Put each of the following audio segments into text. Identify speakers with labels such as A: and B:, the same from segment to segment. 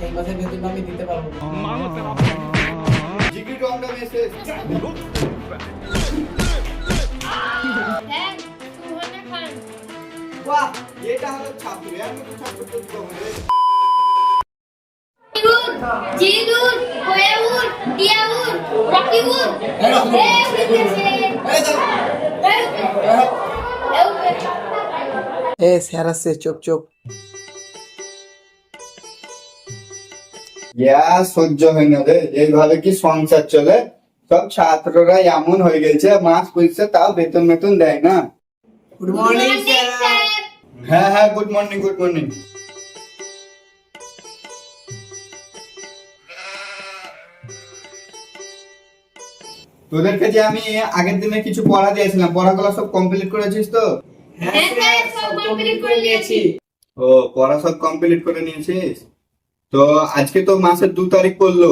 A: এই মাসের বেতন আমি দিতে পারব না।
B: জিগি টংটা মেসেজ
C: হ্যাঁ সুহানা খান
B: বাহ এটা হলো ছাত্র আমি তো ছাত্র প্রতিযোগিতা
C: জিগুন জিগুন কোয়াউন টিয়াউন রকিউন
A: এই রকি।
C: এ
B: ইয়া সহ্য হয় না রে। এইভাবে কি সংসার চলে সব ছাত্ররা এমন হয়ে গেছে মাস পয়সা তাও বেতন বেতন দেয় না।
A: গুড মর্নিং
B: হ্যাঁ হ্যাঁ গুড মর্নিং গুড মর্নিং তোদেরকে যে আমি আগের দিনে কিছু পড়া দিয়েছিলাম। পড়াগুলো সব কমপ্লিট করেছিস তো?
C: হ্যাঁ স্যার সব কমপ্লিট করে নিয়েছি।
B: ও পড়া সব কমপ্লিট করে নিয়েছিস? তো আজকে তো মাসের দু তারিখ পড়ল।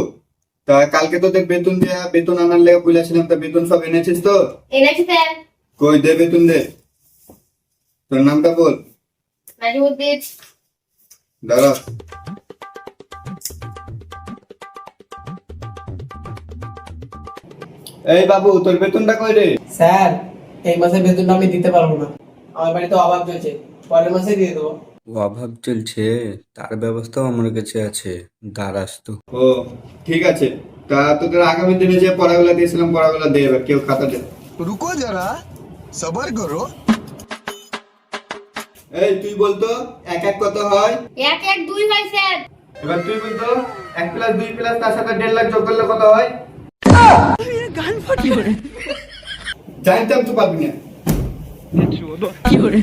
B: তা কালকে তোদের বেতন দেয়া বেতন আনার লেগে বলেছিলাম তা বেতন সব এনেছিস তো?
C: এনেছি স্যার।
B: কই দে বেতন দে। তোর নামটা বল।
C: নাজিমুদ্দিন
B: দাঁড়া। এই বাবু তোর বেতনটা কই রে?
A: স্যার এই মাসের বেতনটা আমি দিতে পারব না। আমার বাড়িতে অভাব চলছে পরের মাসে দিয়ে দেবো।
D: অভাব চলছে তার ব্যবস্থাও আমার কাছে আছে দ্বারাস তো
B: ও ঠিক আছে। তা তোদের আগামী দিনে যে পড়াগুলো দিয়েছিলাম পড়াগুলো দিয়ে এবার কেউ খাতা দে।
E: রুকো যারা সবার করো।
B: এই তুই বলতো এক এক কত হয়?
C: এক এক দুই হয় স্যার।
B: এবার তুই বলতো এক প্লাস দুই প্লাস তার সাথে দেড় লাখ যোগ করলে কত হয়?
F: গান ফাটি করে জানতাম তো পাবি না। কি করে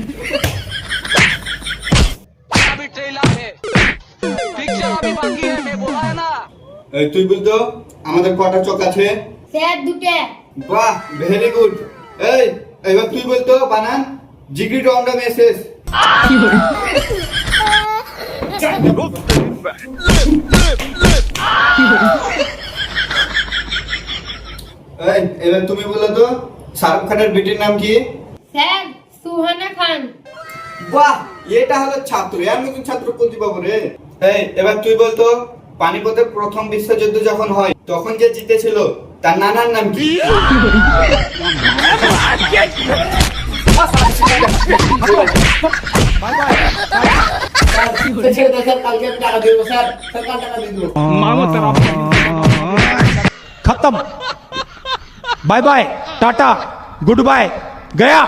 B: এই তুই বলতো আমাদের কটা চোখ আছে?
C: স্যার দুটো।
B: বাহ ভেরি গুড এই এবার তুই বলতো বানান জিগি মেসেজ এই এবার তুমি বলো তো শাহরুখ খানের বেটির নাম কি?
C: স্যার সুহানা খান।
B: বাহ এটা হলো ছাত্র এর মতন ছাত্র পাবো রে? এই এবার তুই বলতো পানিপথের প্রথম বিশ্বযুদ্ধ যখন হয় তখন যে জিতেছিল তার নানার নাম কি
A: স্যার ছেড়ে দেন স্যার কালকে আমি টাকা দিয়ে দেবো স্যার স্যার কাল টাকা দিয়ে দেবো
G: खत्म bye bye tata good bye गया